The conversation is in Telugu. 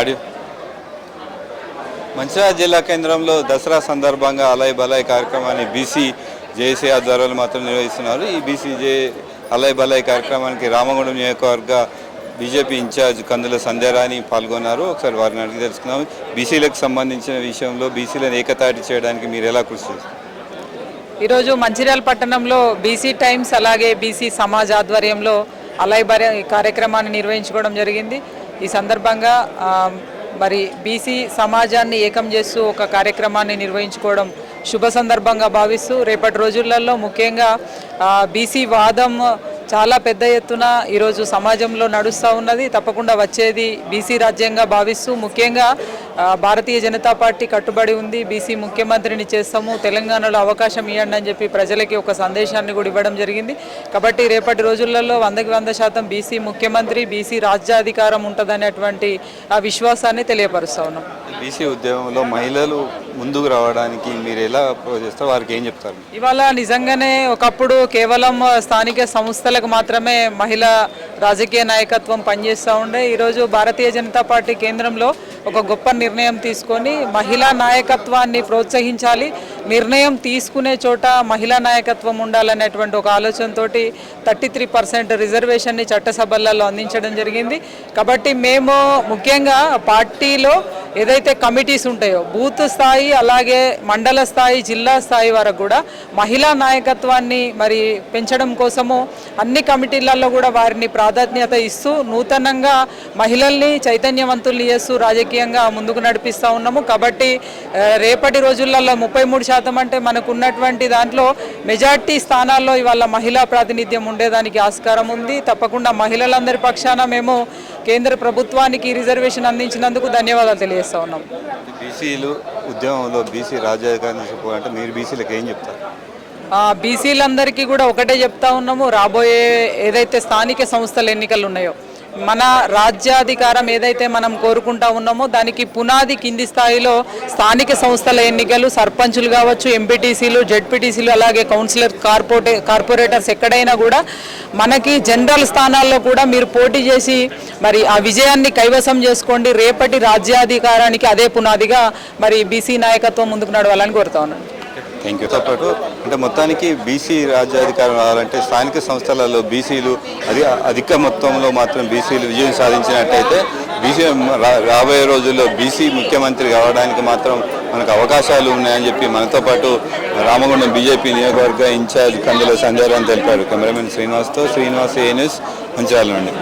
ఆడియో మంచిర్యాల జిల్లా కేంద్రంలో దసరా సందర్భంగా అలయ్ బలాయ్ కార్యక్రమాన్ని బీసీ జేసీ ఆధ్వర్యంలో మాత్రం నిర్వహిస్తున్నారు. ఈ బీసీ జే అలయ్ బలాయ్ కార్యక్రమానికి రామగుండం నియోజకవర్గ బీజేపీ ఇన్ఛార్జ్ కందుల సంధ్యారాణి పాల్గొన్నారు. ఒకసారి వారిని అడిగి తెలుసుకుందాం. బీసీలకు సంబంధించిన విషయంలో బీసీలను ఏకతాటి చేయడానికి మీరు ఎలా కృషి చేస్తారు? ఈరోజు మంచిర్యాల పట్టణంలో బీసీ టైమ్స్ అలాగే బీసీ సమాజ్ ఆధ్వర్యంలో అలయ్ బరే కార్యక్రమాన్ని నిర్వహించుకోవడం జరిగింది. ఈ సందర్భంగా మరి బీసీ సమాజాన్ని ఏకం చేస్తూ ఒక కార్యక్రమాన్ని నిర్వహించుకోవడం శుభ సందర్భంగా భావిస్తూ రేపటి రోజులలో ముఖ్యంగా బీసీ వాదం చాలా పెద్ద ఎత్తున ఈరోజు సమాజంలో నడుస్తూ ఉన్నది. తప్పకుండా వచ్చేది బీసీ రాజ్యంగా భావిస్తూ ముఖ్యంగా భారతీయ జనతా పార్టీ కట్టుబడి ఉంది బీసీ ముఖ్యమంత్రిని చేస్తాము తెలంగాణలో అవకాశం ఇవ్వండి అని చెప్పి ప్రజలకి ఒక సందేశాన్ని కూడా ఇవ్వడం జరిగింది. కాబట్టి రేపటి రోజులలో వందకి వంద శాతం బీసీ ముఖ్యమంత్రి బీసీ రాజ్యాధికారం ఉంటుందనేటువంటి ఆ విశ్వాసాన్ని తెలియపరుస్తా ఉన్నాం. బీసీ ఉద్యమంలో మహిళలు ముందుకు రావడానికి మీరు ఎలా చేస్తారు వారికి ఏం చెప్తారు? ఇవాళ నిజంగానే ఒకప్పుడు కేవలం స్థానిక సంస్థలకు మాత్రమే మహిళా రాజకీయ నాయకత్వం పనిచేస్తూ ఉండే. ఈరోజు భారతీయ జనతా పార్టీ కేంద్రంలో ఒక గొప్ప నిర్ణయం తీసుకొని మహిళా నాయకత్వాన్ని ప్రోత్సహించాలి. నిర్ణయం తీసుకునే చోట మహిళా నాయకత్వం ఉండాలనేటువంటి ఒక ఆలోచనతో థర్టీ త్రీ పర్సెంట్ రిజర్వేషన్ని చట్టసభలలో అందించడం జరిగింది. కాబట్టి మేము ముఖ్యంగా పార్టీలో ఏదైతే కమిటీస్ ఉంటాయో బూత్ స్థాయి అలాగే మండల స్థాయి జిల్లా స్థాయి వరకు కూడా మహిళా నాయకత్వాన్ని మరి పెంచడం కోసము అన్ని కమిటీలలో కూడా వారిని ప్రాధాన్యత ఇస్తూ నూతనంగా మహిళల్ని చైతన్యవంతుల్ని చేస్తూ రాజకీయంగా ముందుకు నడిపిస్తూ ఉన్నాము. కాబట్టి రేపటి రోజులలో ముప్పై మూడు శాతం అంటే మనకు ఉన్నటువంటి దాంట్లో మెజార్టీ స్థానాల్లో ఇవాళ మహిళా ప్రాతినిధ్యం ఉండేదానికి ఆస్కారం ఉంది. తప్పకుండా మహిళలందరి పక్షాన మేము కేంద్ర ప్రభుత్వానికి రిజర్వేషన్ అందించినందుకు ధన్యవాదాలు తెలియజేస్తాం ఉన్నాం. బీసీలు ఉద్యమంలో బీసీ రాజ్యాధికారం తీసుకోవాలంటే మీరు బీసీలకు ఏం చెప్తారు? బీసీలందరికీ కూడా ఒకటే చెప్తా ఉన్నాము. రాబోయే ఏదైతే స్థానిక సంస్థల ఎన్నికలు ఉన్నాయో మన రాజ్యాధికారం ఏదైతే మనం కోరుకుంటా ఉన్నామో దానికి పునాది కింది స్థాయిలో స్థానిక సంస్థల ఎన్నికలు సర్పంచులు కావచ్చు ఎంపీటీసీలు జెడ్పీటీసీలు అలాగే కౌన్సిలర్ కార్పొరే కార్పొరేటర్స్ ఎక్కడైనా కూడా మనకి జనరల్ స్థానాల్లో కూడా మీరు పోటీ చేసి మరి ఆ విజయాన్ని కైవసం చేసుకోండి. రేపటి రాజ్యాధికారానికి అదే పునాదిగా మరి బీసీ నాయకత్వం ముందుకు నడవాలని కోరుతా ఉన్నాను. థ్యాంక్ యూ పాటు అంటే మొత్తానికి బీసీ రాజ్యాధికారం రావాలంటే స్థానిక సంస్థలలో బీసీలు అది అధిక మొత్తంలో మాత్రం బీసీలు విజయం సాధించినట్టయితే బీసీ రా- రాబోయే రోజుల్లో బీసీ ముఖ్యమంత్రి కావడానికి మాత్రం మనకు అవకాశాలు ఉన్నాయని చెప్పి మనతో పాటు రామగుండం బీజేపీ నియోజకవర్గ ఇన్ఛార్జ్ కందుల సంజయ్ రావు తెలిపారు. కెమెరామెన్ శ్రీనివాస్తో శ్రీనివాస్ ఏ న్యూస్ మంచిర్యాల నుండి.